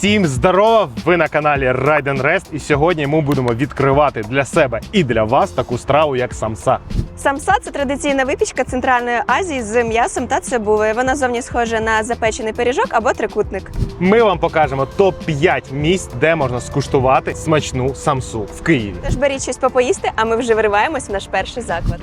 Всім здорова! Ви на каналі Ride and Rest і сьогодні ми будемо відкривати для себе і для вас таку страву, як самса. Самса це традиційна випічка Центральної Азії з м'ясом та цибулею. Вона зовні схожа на запечений пиріжок або трикутник. Ми вам покажемо топ-5 місць, де можна скуштувати смачну самсу в Києві. Тож беріть щось попоїсти, а ми вже вириваємось в наш перший заклад.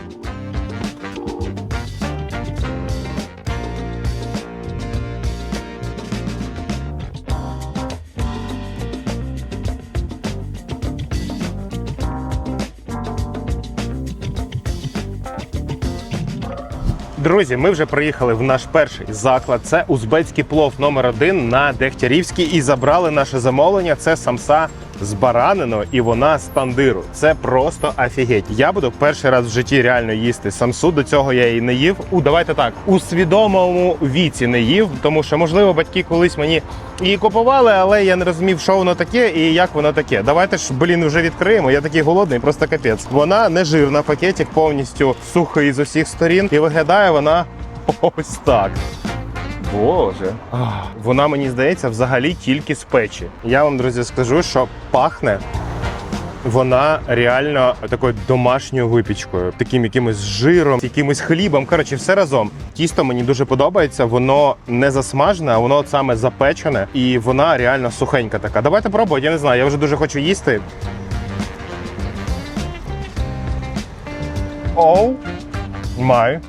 Друзі, ми вже приїхали в наш перший заклад. Це узбецький плов номер один на Дегтярівській і забрали наше замовлення. Це самса з бараниною і вона з тандиру. Це просто офігеть. Я буду перший раз в житті реально їсти самсу. До цього я її не їв. У давайте так у свідомому віці не їв, тому що можливо батьки колись мені її купували, але я не розумів, що воно таке і як воно таке. Давайте ж блін вже відкриємо. Я такий голодний, просто капець. Вона не жирна, пакетик повністю сухий з усіх сторін, і виглядає вона ось так. Боже, Ах, вона мені здається взагалі тільки з печі. Я вам, друзі, скажу, що пахне. Вона реально такою домашньою випічкою, таким якимось жиром, якимось хлібом. Коротше, все разом. Тісто мені дуже подобається. Воно не засмажене, а воно от саме запечене, і вона реально сухенька така. Давайте пробувати, я не знаю. Я вже дуже хочу їсти. Оу май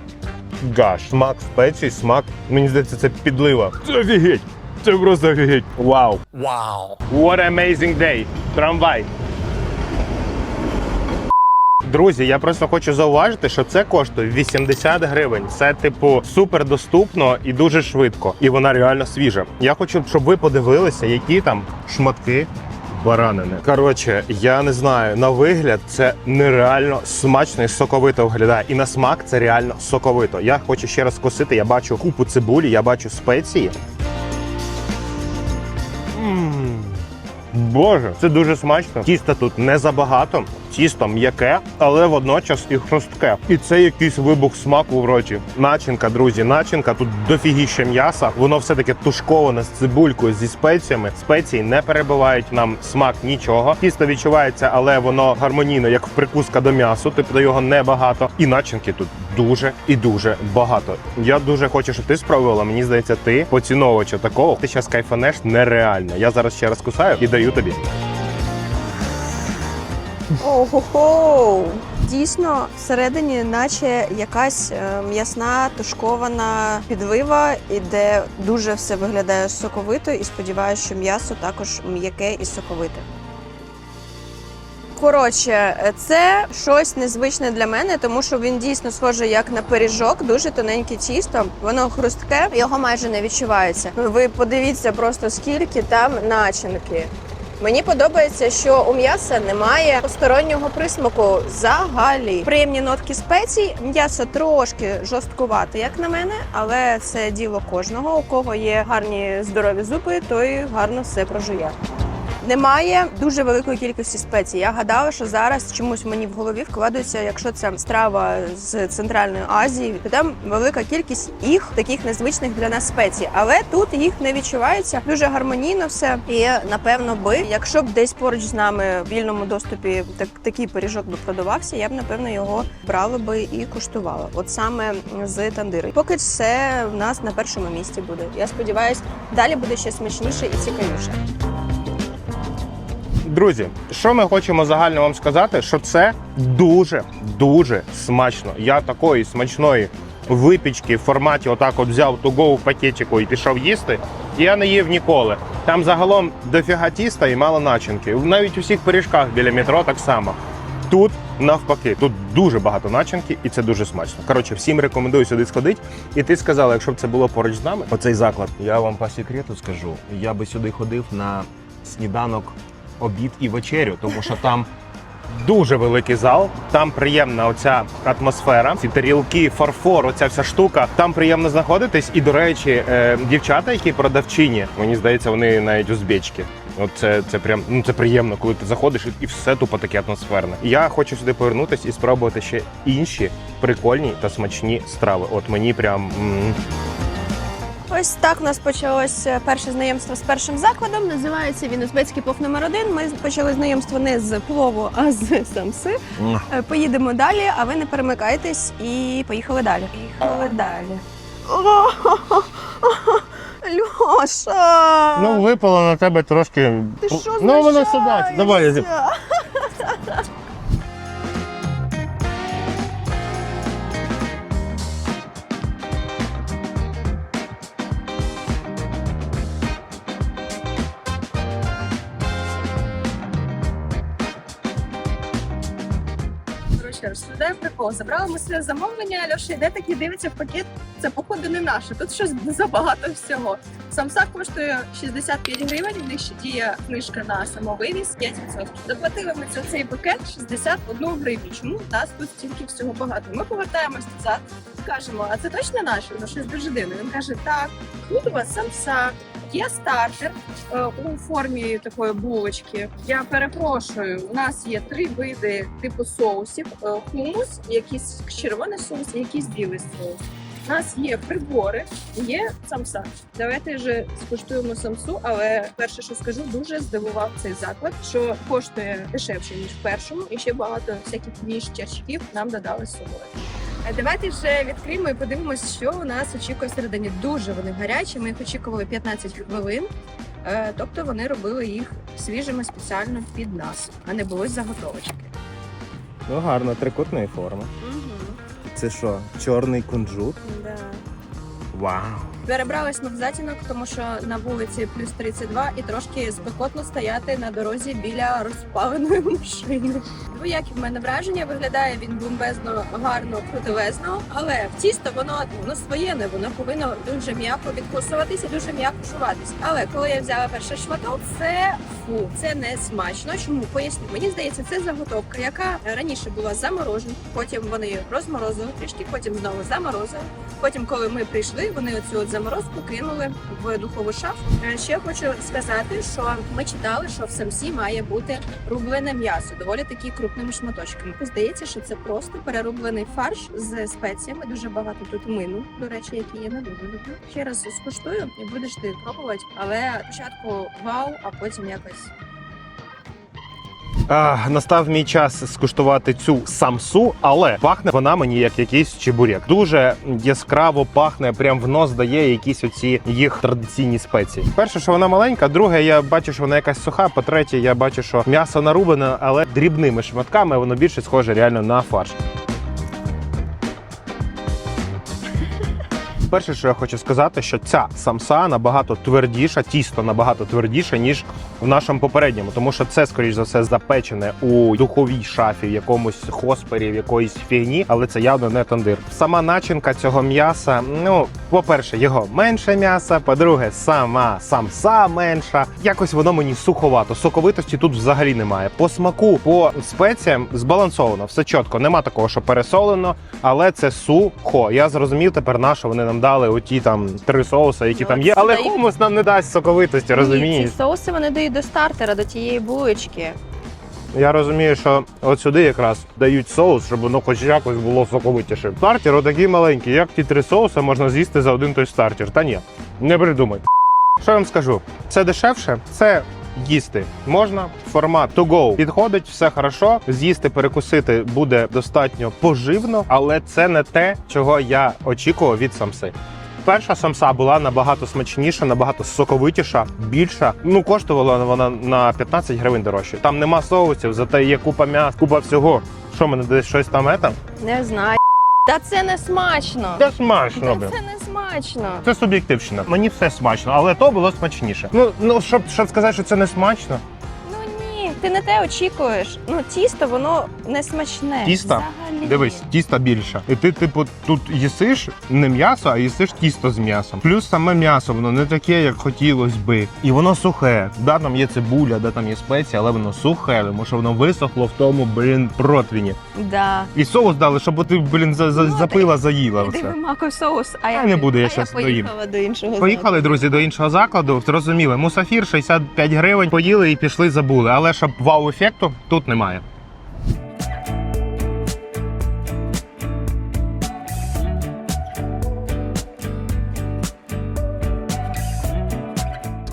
гаш. Смак спецій, смак. Мені здається, це підлива. Це офігеть. Це просто офігеть. Вау. Вау. What amazing day. Трамвай. Друзі, я просто хочу зауважити, що це коштує 80 гривень. Це, типу, супер доступно і дуже швидко. І вона реально свіжа. Я хочу, щоб ви подивилися, які там шматки баранини. Коротше, я не знаю, на вигляд це нереально смачно і соковито виглядає. І на смак це реально соковито. Я хочу ще раз косити. Я бачу купу цибулі, я бачу спеції. М. Боже, це дуже смачно. Тіста тут не забагато. Тісто м'яке, але водночас і хрустке. І це якийсь вибух смаку в роті. Начинка, друзі, начинка. Тут дофігіще м'яса. Воно все таки тушковане з цибулькою зі спеціями. Спеції не перебивають нам смак нічого. Тісто відчувається, але воно гармонійно, як прикуска до м'ясу. Тобто його небагато. І начинки тут дуже і дуже багато. Я дуже хочу, щоб ти спробувала. Мені здається, ти поціновувача такого. Ти зараз кайфанеш нереально. Я зараз ще раз кусаю і даю тобі. Ого! Дійсно, всередині, наче якась е, м'ясна тушкована підлива, і де дуже все виглядає соковито, і сподіваюся, що м'ясо також м'яке і соковите. Коротше, це щось незвичне для мене, тому що він дійсно схожий як на пиріжок, дуже тоненьке тісто. Воно хрустке, його майже не відчувається. Ви подивіться просто скільки там начинки. Мені подобається, що у м'яса немає постороннього присмаку взагалі. Приємні нотки спецій. М'ясо трошки жорсткувате, як на мене, але це діло кожного. У кого є гарні здорові зуби, той гарно все прожує. Немає дуже великої кількості спецій. Я гадала, що зараз чомусь мені в голові вкладаються, якщо це страва з Центральної Азії, то там велика кількість їх таких незвичних для нас спецій. Але тут їх не відчувається дуже гармонійно все. І напевно би, якщо б десь поруч з нами в вільному доступі так, такий пиріжок би продавався, я б напевно його брала би і куштувала. От саме з тандири. Поки це в нас на першому місці буде. Я сподіваюся, далі буде ще смачніше і цікавіше. Друзі, що ми хочемо загально вам сказати, що це дуже дуже смачно. Я такої смачної випічки в форматі отак от взяв туго в пакетику і пішов їсти. Я не їв ніколи. Там загалом дофіга тіста і мало начинки. Навіть у всіх пиріжках біля метро так само. Тут навпаки, тут дуже багато начинки, і це дуже смачно. Коротше, всім рекомендую сюди сходити. І ти сказала, якщо б це було поруч з нами, оцей заклад. Я вам по секрету скажу, я би сюди ходив на сніданок, обід і вечерю, тому що там Дуже великий зал, там приємна оця атмосфера, ці тарілки, фарфор, оця вся штука. Там приємно знаходитись. І, до речі, е, дівчата, які продавчині, мені здається, вони навіть узбечки. От це, це прям ну це приємно, коли ти заходиш і- все тупо таке атмосферне. Я хочу сюди повернутись і спробувати ще інші прикольні та смачні страви. От мені прям. м, Ось так у нас почалось е, перше знайомство з першим закладом. Називається він узбецький плов номер один. Ми почали знайомство не з плову, а з самси. Е, Поїдемо далі, а ви не перемикайтесь і поїхали далі. Поїхали далі. Льоша! Ну, випало на тебе трошки. ти що ну, воно сюди. Давай. я зі- Коротше, розповідаю прикол. Забрали ми своє замовлення, Льоша йде такий, дивиться в пакет. Це походу не наше. Тут щось забагато всього. Самса коштує 65 гривень. В них ще діє книжка на самовивіз 5%. Заплатили ми за цей пакет 61 гривню. Чому в нас тут стільки всього багато? Ми повертаємось назад, кажемо, а це точно наше? Ну щось дуже дивне. Він каже, так, тут у вас самса. Є стартер е, у формі такої булочки. Я перепрошую, у нас є три види типу соусів: Е, хумус, якийсь червоний соус, і якийсь білий соус. У нас є прибори, є самса. Давайте вже скуштуємо самсу, але перше, що скажу, дуже здивував цей заклад, що коштує дешевше ніж в першому, і ще багато всяких ніж черчків нам додали з собою. Давайте вже відкриємо і подивимося, що у нас очікує всередині. Дуже вони гарячі. Ми їх очікували 15 хвилин. Е, Тобто вони робили їх свіжими спеціально під нас, а не було заготовочки. Ну гарно, трикутної форми. Це що, чорний кунжут? Да. Вау. Перебрались ми в затінок, тому що на вулиці плюс 32 і трошки спекотно стояти на дорозі біля розпаленої машини. Двоякі в мене враження виглядає він бомбезно, гарно, крутелезно, але в тісто воно воно своє не воно повинно дуже м'яко відкусуватися, дуже м'яко жуватися. Але коли я взяла перший шматок, це фу, це не смачно. Чому поясню? Мені здається, це заготовка, яка раніше була заморожена, потім вони розморозили трішки, потім знову заморозили. Потім, коли ми прийшли, вони оцю от заморозку кинули в духову шафу. Е, Ще хочу сказати, що ми читали, що в самсі має бути рублене м'ясо, доволі такі крупними шматочками. Здається, що це просто перерублений фарш з спеціями. Дуже багато тут мину, до речі, які я не дуже люблю. Ще раз скуштую і будеш ти пробувати. Але спочатку вау, а потім якось Настав мій час скуштувати цю самсу, але пахне вона мені як якийсь чебурек. Дуже яскраво пахне, прям в нос дає якісь оці їх традиційні спеції. Перше, що вона маленька, друге, я бачу, що вона якась суха. По-третє, я бачу, що м'ясо нарубане, але дрібними шматками воно більше схоже реально на фарш. Перше, що я хочу сказати, що ця самса набагато твердіша, тісто набагато твердіше, ніж в нашому попередньому, тому що це, скоріш за все, запечене у духовій шафі, в якомусь хоспері, в якоїсь фігні, але це явно не тандир. Сама начинка цього м'яса. Ну, по-перше, його менше м'яса. По-друге, сама самса менша. Якось воно мені суховато. Соковитості тут взагалі немає. По смаку, по спеціям збалансовано, все чітко. Нема такого, що пересолено, але це сухо. Я зрозумів тепер на що вони нам дали оті там три соуси, які Ну, там є. Але сюди хумус нам не дасть соковитості, розумієш? Ні, ці соуси вони дають до стартера, до тієї булочки. Я розумію, що от сюди якраз дають соус, щоб воно хоч якось було соковитіше. Стартер отакий маленький, як ті три соуси можна з'їсти за один той стартер. Та ні, не придумай. Що я вам скажу? Це дешевше, це їсти можна. Формат to go підходить, все хорошо. З'їсти, перекусити буде достатньо поживно, але це не те, чого я очікував від самси. Перша самса була набагато смачніша, набагато соковитіша, більша. Ну коштувала вона на 15 гривень дорожче. Там нема соусів, зате є купа м'яс, купа всього. Що мене десь щось там ета? Не знаю. Та це не смачно. Це смачно. Та блін. це не смачно. Це суб'єктивщина. Мені все смачно, але то було смачніше. Ну ну щоб, щоб сказати, що це не смачно. Ну ні, ти не те очікуєш. Ну тісто воно не смачне. Тісто? Взагалі. Дивись, тіста більше. І ти, типу, тут їсиш не м'ясо, а їсиш тісто з м'ясом. Плюс саме м'ясо, воно не таке, як хотілось би. І воно сухе. Да, там є цибуля, да, там є спеції, але воно сухе, тому що воно висохло в тому, блін, противні. Да. І соус дали, щоб ти, блін, за, за, Ну, запила, заїла Ти все. вимакав соус, а я не буду, я а щас я доїм. поїхала до іншого. Поїхали, друзі, до іншого закладу. Зрозуміли, мусафір 65 гривень. Поїли і пішли, забули. Але щоб вау-ефекту тут немає.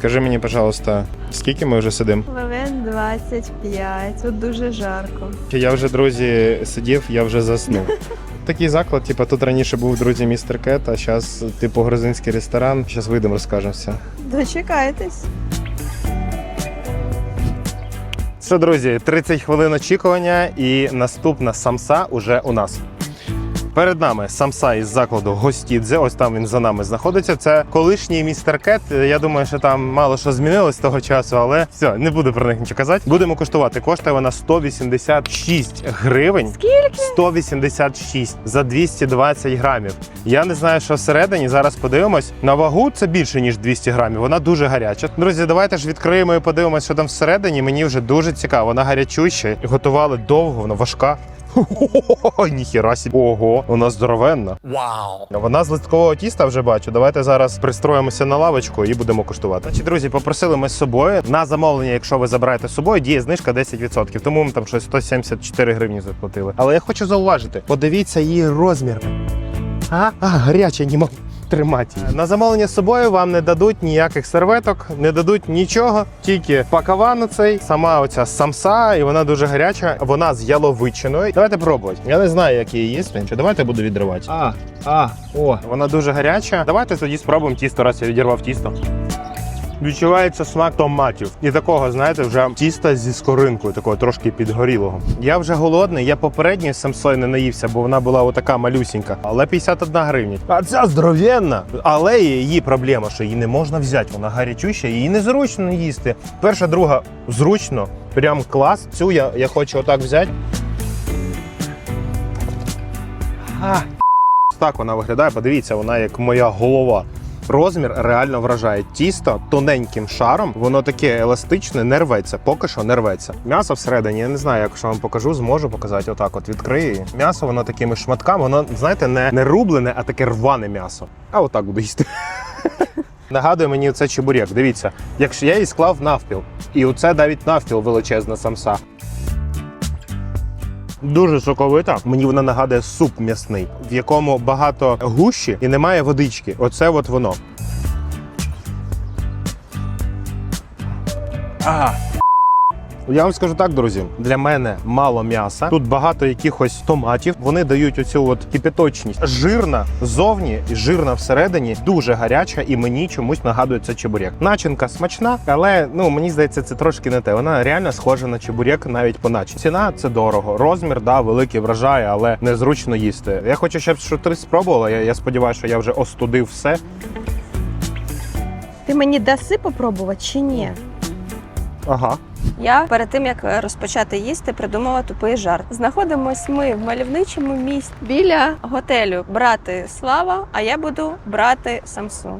Скажи мені, пожалуйста, скільки ми вже сидимо? Хвилин 25, тут дуже жарко. Я вже, друзі, сидів, я вже заснув. Такий заклад, типу, тут раніше був друзі містер Кет, а зараз, типу, грузинський ресторан. Зараз вийдемо, розкажемо все. Дочекайтесь. Все, друзі, 30 хвилин очікування, і наступна самса уже у нас. Перед нами самса із закладу Гостідзе. Ось там він за нами знаходиться. Це колишній містер Кет. Я думаю, що там мало що змінилось з того часу, але все, не буду про них нічого казати. Будемо коштувати. Коштує вона 186 гривень. Скільки? 186 за 220 грамів. Я не знаю, що всередині. Зараз подивимось. На вагу це більше ніж 200 грамів. Вона дуже гаряча. Друзі, давайте ж відкриємо і подивимось, що там всередині. Мені вже дуже цікаво. Вона гарячуща. Готували довго, вона важка. Ніхіра сі. Ого, вона здоровенна. Вау! Вона з листкового тіста вже бачу. Давайте зараз пристроїмося на лавочку і будемо куштувати. Значить, друзі, попросили ми з собою на замовлення, якщо ви забираєте з собою, діє знижка 10%. Тому ми там щось 174 гривні заплатили. Але я хочу зауважити: подивіться її розмір. А, а гаряче, не можу тримати. її. На замовлення з собою вам не дадуть ніяких серветок, не дадуть нічого, тільки пакавану цей, сама оця самса, і вона дуже гаряча. Вона з яловичиною. Давайте пробувати. Я не знаю, як її їсти. Чи давайте буду відривати. А, а, о. Вона дуже гаряча. Давайте тоді спробуємо тісто, раз я відірвав тісто. Відчувається смак томатів. І такого, знаєте, вже тіста зі скоринкою, такого трошки підгорілого. Я вже голодний, я попередньої самсой не наївся, бо вона була отака малюсінька. Але 51 гривня. А ця здоровенна. Але її проблема, що її не можна взяти. Вона гарячуща, її незручно їсти. Перша, друга зручно, прям клас. Цю я, я хочу отак взяти. А, так вона виглядає. Подивіться, вона як моя голова. Розмір реально вражає. Тісто тоненьким шаром, воно таке еластичне, не рветься. Поки що не рветься. М'ясо всередині, я не знаю, якщо вам покажу, зможу показати. Отак, от відкрию. М'ясо воно такими шматками, воно, знаєте, не, не рублене, а таке рване м'ясо. А отак буду їсти. Нагадує мені це чебурек. Дивіться, якщо я її склав навпіл, і оце навіть навпіл величезна самса. Дуже соковита. Мені вона нагадує суп м'ясний, в якому багато гущі і немає водички. Оце от воно. А. Я вам скажу так, друзі, для мене мало м'яса. Тут багато якихось томатів. Вони дають оцю от кипяточність. Жирна ззовні і жирна всередині, дуже гаряча, і мені чомусь нагадує це чебурек. Начинка смачна, але ну мені здається, це трошки не те. Вона реально схожа на чебурек навіть по начинці. Ціна це дорого. Розмір, да, великий вражає, але незручно їсти. Я хочу, щоб що ти спробувала. Я, я сподіваюся, що я вже остудив все. Ти мені даси попробувати чи ні? Ага. Я перед тим як е, розпочати їсти, придумала тупий жарт. Знаходимось ми в мальовничому місті біля готелю брати Слава, а я буду брати Самсу.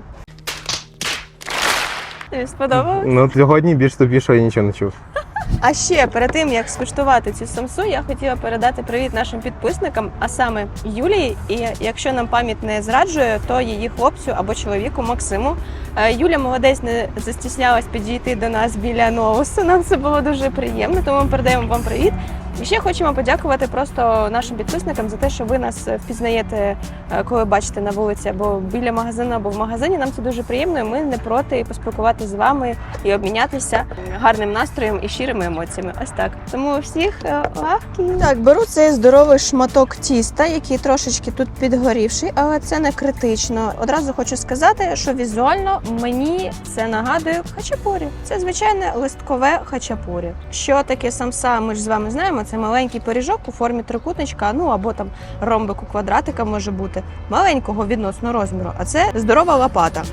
Тобі сподобалось? Ну сьогодні більш тупішого я нічого не чув. А ще перед тим як скуштувати цю самсу, я хотіла передати привіт нашим підписникам, а саме Юлії. І якщо нам пам'ять не зраджує, то її хлопцю або чоловіку Максиму. Е, Юля молодець не застіснялась підійти до нас біля новосу. Нам це було дуже приємно, тому ми передаємо вам привіт. І ще хочемо подякувати просто нашим підписникам за те, що ви нас впізнаєте, е, коли бачите на вулиці або біля магазину, або в магазині. Нам це дуже приємно. і Ми не проти поспілкуватися з вами і обмінятися гарним настроєм і щирими емоціями. Ось так. Тому всіх е, лавки. Так, беру цей здоровий шматок тіста, який трошечки тут підгорівший, але це не критично. Одразу хочу сказати, що візуально мені це нагадує хачапурі. Це звичайне листкове хачапурі. Що таке самса? Ми ж з вами знаємо. Це маленький пиріжок у формі трикутничка, ну або там ромбику квадратика може бути маленького відносно розміру. А це здорова лопата.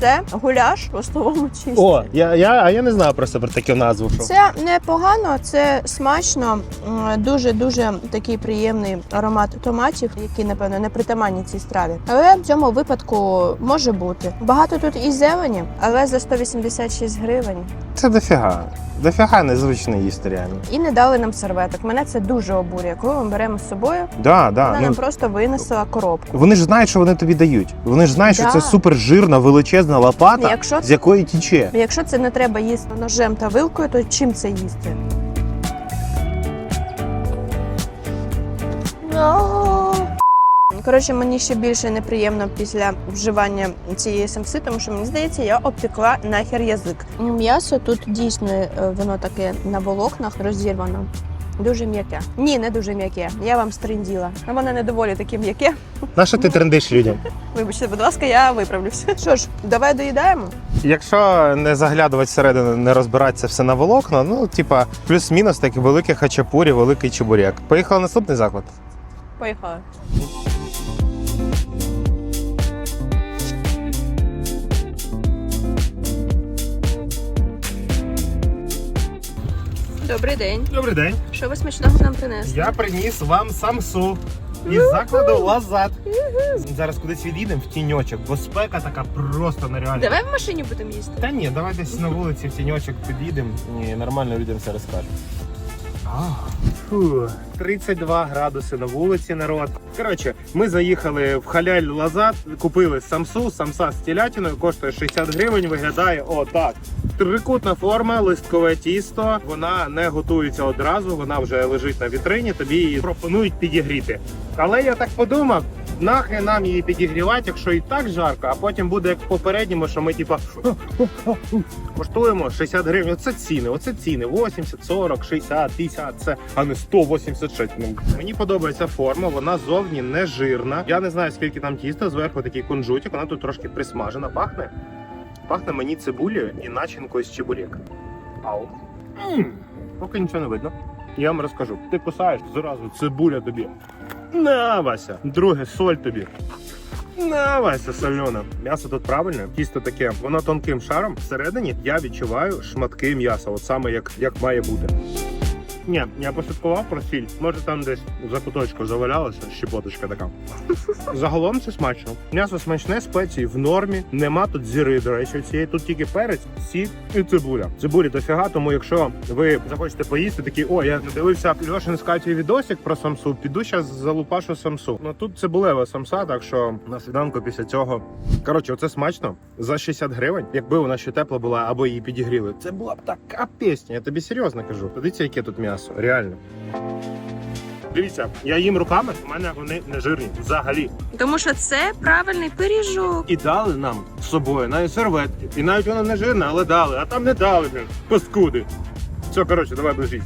Це гуляш у столовому чисті. О, я, я, а я не знаю просто про таку назву. Що. Це непогано, це смачно, дуже дуже такий приємний аромат томатів, які напевно не притаманні цій страві. Але в цьому випадку може бути багато тут і зелені, але за 186 гривень. Це дофіга. Дофіга незвично їсти реально. І не дали нам серветок. Мене це дуже обурює. Коли ми беремо з собою, Да, да. вона Ну, нам просто винесла коробку. вони ж знають, що вони тобі дають. Вони ж знають, Да. що це супер жирна, величезна лопата, Якщо з якої тіче. Якщо це не треба їсти ножем та вилкою, то чим це їсти? Коротше, мені ще більше неприємно після вживання цієї самси, тому що мені здається, я обтекла нахер язик. М'ясо тут дійсно е, воно таке на волокнах розірвано. Дуже м'яке. Ні, не дуже м'яке. Я вам стринділа. Ну, Воно не доволі таке м'яке. На що ти трендиш людям? Вибачте, будь ласка, я виправлюся. Що ж, давай доїдаємо. Якщо не заглядувати всередину, не розбиратися все на волокна, ну типа плюс-мінус такі велике хачапурі, великий чебурек. Поїхали наступний заклад. Поїхали. Добрий день. Добрий день. Що ви смачного нам принесли? Я приніс вам самсу із закладу Лазат. Зараз кудись відійдемо в тіньочок, бо спека така просто нереальна. Давай в машині будемо їсти. Та ні, давай десь на вулиці в тіньочок підійдемо і нормально людям все розкажемо. Фу, 32 градуси на вулиці, народ. Коротше, ми заїхали в халяль Лазат, купили самсу, самса з телятиною, коштує 60 гривень, виглядає отак. Трикутна форма, листкове тісто. Вона не готується одразу, вона вже лежить на вітрині, тобі її пропонують підігріти. Але я так подумав, нахрен нам її підігрівати, якщо і так жарко, а потім буде як в попередньому, що ми типа коштуємо 60 гривень. Оце ціни, оце ціни. 80, 40, 60, 50, це, а не 186. Ну, Мені подобається форма, вона зовні не жирна. Я не знаю, скільки там тіста, зверху такий кунжутик, вона тут трошки присмажена, пахне. Пахне мені цибулею і начинкою з чебурек. Ау. М, Поки нічого не видно. Я вам розкажу. Ти кусаєш зразу цибуля тобі. На, Вася. Друге, соль тобі. На, Вася, сольона. М'ясо тут правильне, тісто таке, воно тонким шаром. Всередині я відчуваю шматки м'яса, от саме як, як має бути. Ні, я пошуткував про сіль. Може там десь за куточку завалялася щепоточка така. Загалом це смачно. М'ясо смачне, спеції в нормі. Нема тут зіри, до речі, цієї тут тільки перець, сіль і цибуля. Цибулі дофіга, тому якщо ви захочете поїсти, такі о, я дивився Льошин з Катю відосик про самсу. Піду зараз залупашу самсу. Ну тут цибулева самса, так що на сніданку після цього. Коротше, оце смачно за 60 гривень. Якби вона ще тепла була або її підігріли, це була б така пісня. Я тобі серйозно кажу. Дивіться, яке тут м'ясо, реально. Дивіться, я їм руками, у мене вони не жирні взагалі. Тому що це правильний пиріжок. І дали нам з собою навіть серветки. І навіть вона не жирна, але дали, а там не дали, блін, паскуди. Все, коротше, давай ближіть.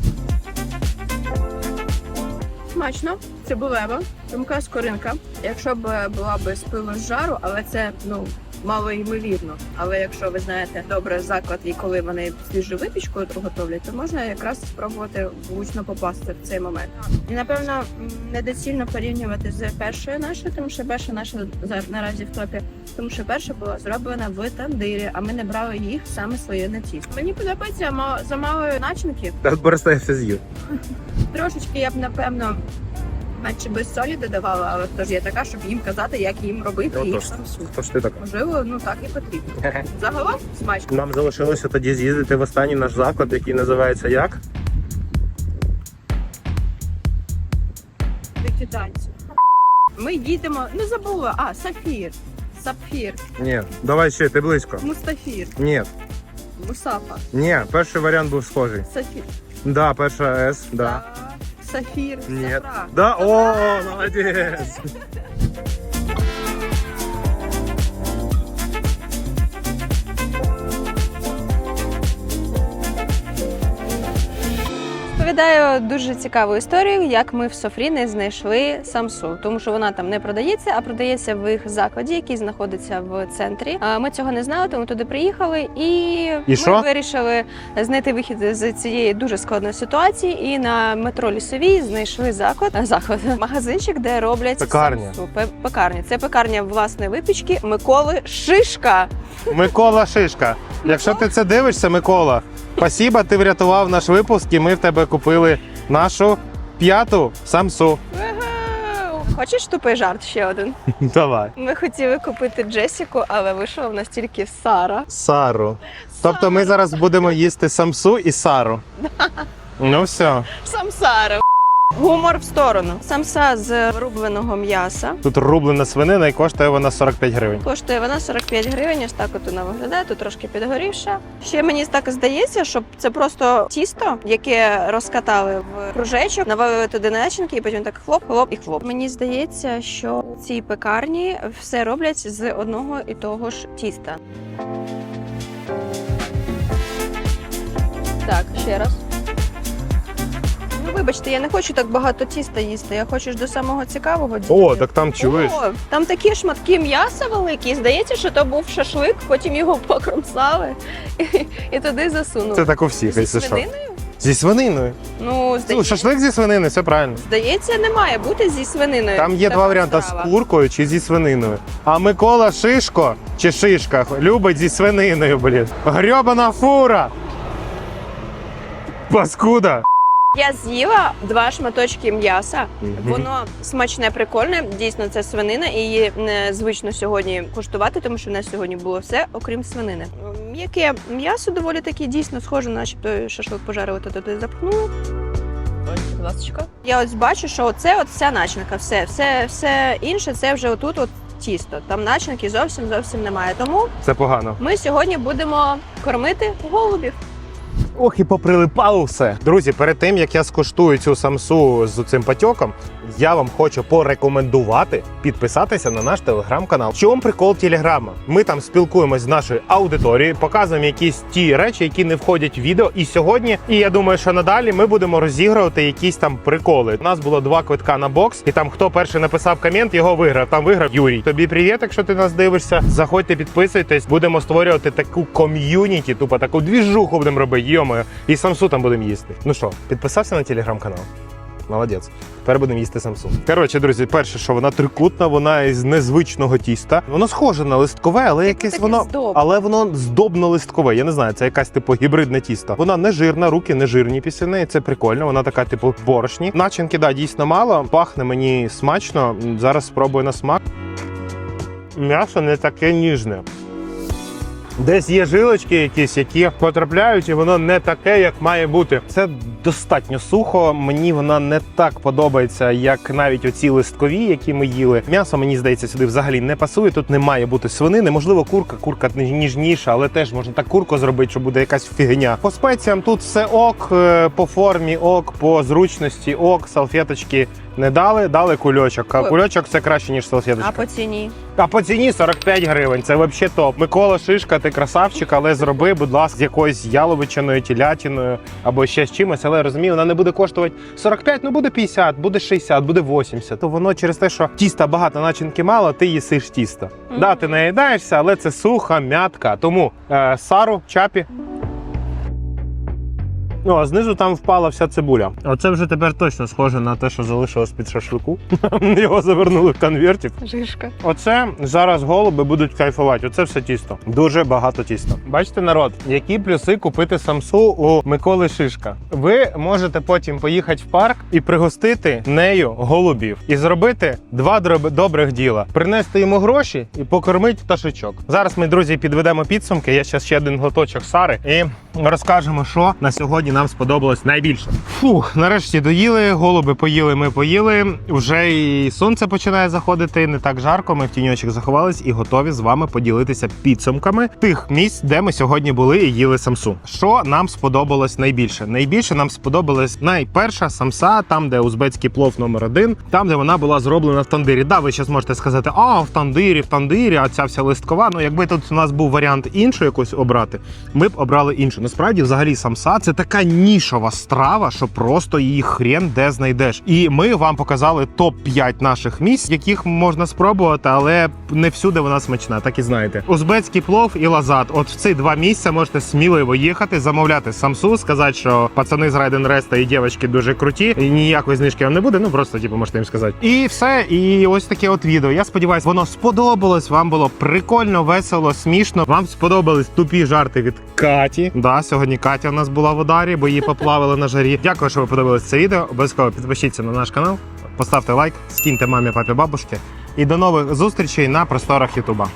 Смачно, цибулева, тонка скоринка. Якщо б е, була б з пиво з жару, але це ну мало ймовірно. Але якщо ви знаєте добре заклад і коли вони свіжу випічку готовлять, то можна якраз спробувати влучно попасти в цей момент. І напевно недоцільно порівнювати з першою нашою, тому що перша наша наразі в топі, тому що перша була зроблена в тандирі, а ми не брали їх саме своє на тісто. Мені подобається ма- за малої начинки. Та Борис все з'їв. Трошечки я б напевно менше без солі додавала, але хто ж я така, щоб їм казати, як їм робити Отож. їх самсу. Хто ж ти така? Можливо, ну так і потрібно. Загалом смачно. Нам залишилося тоді з'їздити в останній наш заклад, який називається як? Дикі танці. Ми їдемо, не забула, а сафір, сапфір, Ні, давай ще, ти близько. мустафір, Ні, мусафа, ні, перший варіант був схожий. сафір. Да, перша С, да. Так. Сафір, Нет. сафра. Да, о, молодець. Розповідаю дуже цікаву історію, як ми в Софріни знайшли самсу, тому що вона там не продається, а продається в їх закладі, який знаходиться в центрі. Ми цього не знали, тому туди приїхали і, ми що? вирішили знайти вихід з цієї дуже складної ситуації. І на метро лісовій знайшли заклад, заклад, магазинчик, де роблять Пекарня. самсу. Пекарня. Це пекарня власної випічки Миколи Шишка. Микола Шишка. Якщо ти це дивишся, Микола, спасіба, ти врятував наш випуск, і ми в тебе купили нашу п'яту самсу. Хочеш тупий жарт ще один? Давай. Ми хотіли купити Джесіку, але вийшла в нас тільки Сара. Сару. Тобто ми зараз будемо їсти самсу і сару. Ну все. Сам Сара. Гумор в сторону. Самса з рубленого м'яса. Тут рублена свинина і коштує вона 45 гривень. Коштує вона 45 гривень, ось так от вона виглядає, тут трошки підгорівша. Ще мені так здається, що це просто тісто, яке розкатали в кружечок, навалили туди начинки, і потім так хлоп, хлоп і хлоп. Мені здається, що в цій пекарні все роблять з одного і того ж тіста. Так, ще раз. Вибачте, я не хочу так багато тіста їсти. Я хочу ж до самого цікавого дійти. О, так там чуєш. О, там такі шматки м'яса великі. Здається, що то був шашлик, потім його покромсали і, і туди засунули. Це так у всіх, якщо що. свининою? Зі свининою. Ну, Ну, здається, шашлик зі свинини, все правильно. здається, не має бути зі свининою. Там є така два варіанти: з куркою чи зі свининою. А Микола Шишко чи Шишка любить зі свининою, блін. Грьобана фура. Паскуда. Я з'їла два шматочки м'яса. Воно смачне, прикольне. Дійсно, це свинина, і її незвично сьогодні куштувати, тому що в нас сьогодні було все, окрім свинини. М'яке м'ясо доволі таки дійсно схоже, начебто шашлик пожарили та туди запхнули. Будь ласка. Я ось бачу, що оце от вся начинка, все, все, все інше, це вже отут от тісто. Там начинки зовсім зовсім немає. Тому Це погано. ми сьогодні будемо кормити голубів. Ох, і поприлипало все. Друзі, перед тим як я скуштую цю самсу з цим патьоком, я вам хочу порекомендувати підписатися на наш телеграм-канал. Чому прикол телеграма? Ми там спілкуємось з нашою аудиторією, показуємо якісь ті речі, які не входять в відео. І сьогодні, і я думаю, що надалі ми будемо розігрувати якісь там приколи. У нас було два квитка на бокс, і там хто перший написав комент, його виграв. Там виграв Юрій. Тобі привіт, якщо ти нас дивишся. Заходьте, підписуйтесь. Будемо створювати таку ком'юніті, тупо таку двіжуху будемо робити. Йомою. І самсу там будемо їсти. Ну що, підписався на телеграм-канал? Молодець. Тепер будемо їсти самсу. Коротше, друзі, перше, що вона трикутна, вона із незвичного тіста. Воно схоже на листкове, але якесь таке воно. здобне. Але воно здобно-листкове. Я не знаю, це якась типу гібридне тісто. Вона не жирна, руки не жирні після неї. Це прикольно. Вона така, типу, борошні. Начинки, да, дійсно мало. Пахне мені смачно. Зараз спробую на смак. М'ясо не таке ніжне. Десь є жилочки якісь, які потрапляють, і воно не таке, як має бути. Це достатньо сухо. Мені вона не так подобається, як навіть оці листкові, які ми їли. М'ясо мені здається сюди взагалі не пасує. Тут не має бути свинини. Можливо, курка, курка ніжніша, але теж можна так курку зробити, що буде якась фігня. По спеціям тут все ок, е, по формі ок, по зручності ок, салфеточки не дали, дали кульочок. А кульочок це краще ніж салфеточка. А по ціні. А по ціні 45 гривень. Це взагалі топ. Микола Шишка, ти красавчик, але зроби, будь ласка, з якоюсь яловичиною, тілятиною або ще з чимось. Але я розумію, вона не буде коштувати 45, ну буде 50, буде 60, буде 80. То воно через те, що тіста багато, начинки мало, ти їсиш тісто. Мгм. Да, ти наїдаєшся, але це суха м'ятка. Тому е, сару, чапі. Ну, а знизу там впала вся цибуля. Оце вже тепер точно схоже на те, що залишилось під шашлику. Його завернули в конвертик. Жишка. Оце зараз голуби будуть кайфувати. Оце все тісто. Дуже багато тіста. Бачите, народ, які плюси купити самсу у Миколи Шишка. Ви можете потім поїхати в парк і пригостити нею голубів і зробити два дроб- добрих діла: принести йому гроші і покормити пташечок. Зараз ми, друзі, підведемо підсумки. Я ще ще один глоточок сари і розкажемо, що на сьогодні нам сподобалось найбільше. Фух, нарешті доїли, голуби поїли, ми поїли. Вже і сонце починає заходити. Не так жарко. Ми в тіньочок заховались і готові з вами поділитися підсумками тих місць, де ми сьогодні були і їли самсу. Що нам сподобалось найбільше? Найбільше нам сподобалась найперша самса, там, де узбецький плов номер один, там, де вона була зроблена в тандирі. Да, ви зараз можете сказати, а в тандирі, в тандирі, а ця вся листкова. Ну, якби тут у нас був варіант іншу якусь обрати, ми б обрали іншу. Насправді, взагалі, самса це така нішова страва, що просто її хрен де знайдеш. І ми вам показали топ 5 наших місць, яких можна спробувати, але не всюди вона смачна, так і знаєте. Узбецький плов і лазат. От в ці два місця можете сміливо їхати, замовляти самсу, сказати, що пацани з Райден Реста і дівчатки дуже круті. І ніякої знижки вам не буде. Ну просто типу можете їм сказати. І все. І ось таке от відео. Я сподіваюся, воно сподобалось. Вам було прикольно, весело, смішно. Вам сподобались тупі жарти від Каті. Да, сьогодні Катя в нас була в ударі, бо її поплавили на жарі. Дякую, що ви подивилися це відео. Обов'язково підпишіться на наш канал, поставте лайк, скиньте мамі, папі, бабушки. І до нових зустрічей на просторах Ютуба.